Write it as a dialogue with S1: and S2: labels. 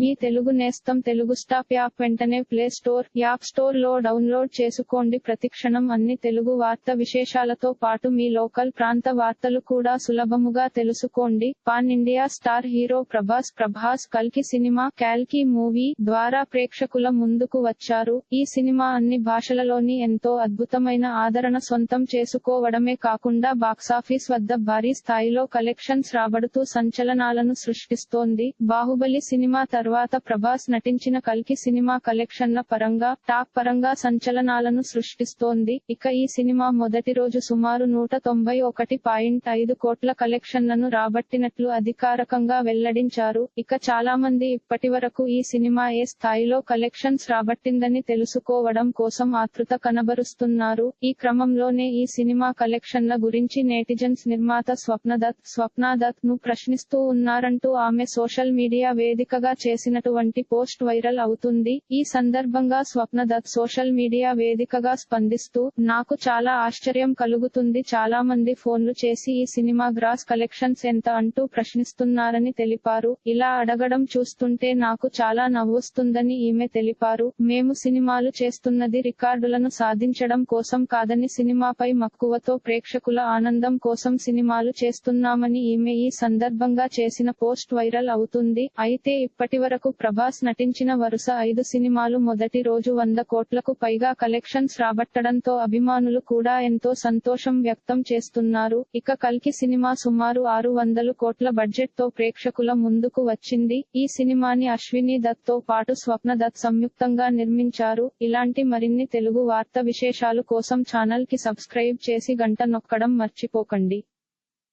S1: మీ తెలుగు నేస్తం Telugu stop app వెంటనే play store app స్టోర్లో డౌన్లోడ్ చేసుకోండి. ప్రతిక్షణం అన్ని తెలుగు వార్త విశేషాలతో పాటు మీ లోకల్ ప్రాంత వార్తలు కూడా సులభముగా తెలుసుకోండి. Pan India star hero Prabhas Prabhas కల్కి సినిమా క్యాల్కి మూవీ ద్వారా ప్రేక్షకుల ముందుకు వచ్చారు. ఈ సినిమా అన్ని భాషలలోని ఎంతో అద్భుతమైన ఆదరణ సొంతం చేసుకోవడమే కాకుండా బాక్సాఫీస్ వద్ద భారీ స్థాయిలో కలెక్షన్స్ రాబడుతూ సంచలనాలను సృష్టిస్తోంది. బాహుబలి సినిమా తర్వాత తర్వాత ప్రభాస్ నటించిన కల్కి సినిమా కలెక్షన్ల పరంగా టాప్ పరంగా సంచలనాలను సృష్టిస్తోంది. ఇక ఈ సినిమా మొదటి రోజు సుమారు నూట తొంభై ఒకటి పాయింట్ ఐదు కోట్ల కలెక్షన్లను రాబట్టినట్లు అధికారకంగా వెల్లడించారు. ఇక చాలా మంది ఇప్పటి వరకు ఈ సినిమా ఏ స్థాయిలో కలెక్షన్స్ రాబట్టిందని తెలుసుకోవడం కోసం ఆతృత కనబరుస్తున్నారు. ఈ క్రమంలోనే ఈ సినిమా కలెక్షన్ల గురించి నేటిజన్స్ నిర్మాత స్వప్నదత్ స్వప్నాదత్ను ప్రశ్నిస్తూ ఉన్నారంటూ ఆమె సోషల్ మీడియా వేదికగా చేసినటువంటి పోస్ట్ వైరల్ అవుతుంది. ఈ సందర్భంగా స్వప్నదత్ సోషల్ మీడియా వేదికగా స్పందిస్తూ నాకు చాలా ఆశ్చర్యం కలుగుతుంది. చాలా మంది ఫోన్లు చేసి ఈ సినిమా గ్రాస్ కలెక్షన్స్ ఎంత అంటూ ప్రశ్నిస్తున్నారని తెలిపారు. ఇలా అడగడం చూస్తుంటే నాకు చాలా నవ్వొస్తుందని ఈమె తెలిపారు. మేము సినిమాలు చేస్తున్నది రికార్డులను సాధించడం కోసం కాదని సినిమాపై మక్కువతో ప్రేక్షకుల ఆనందం కోసం సినిమాలు చేస్తున్నామని ఈమె ఈ సందర్భంగా చేసిన పోస్ట్ వైరల్ అవుతుంది. అయితే ఇప్పటి ఇప్పటివరకు ప్రభాస్ నటించిన వరుస ఐదు సినిమాలు మొదటి రోజు వంద కోట్లకు పైగా కలెక్షన్స్ రాబట్టడంతో అభిమానులు కూడా ఎంతో సంతోషం వ్యక్తం చేస్తున్నారు. ఇక కల్కి సినిమా సుమారు ఆరు వందలు కోట్ల బడ్జెట్తో ప్రేక్షకుల ముందుకు వచ్చింది. ఈ సినిమాని అశ్విని దత్తో పాటు స్వప్న దత్ సంయుక్తంగా నిర్మించారు. ఇలాంటి మరిన్ని తెలుగు వార్త విశేషాలు కోసం ఛానల్కి సబ్స్క్రైబ్ చేసి గంట నొక్కడం మర్చిపోకండి.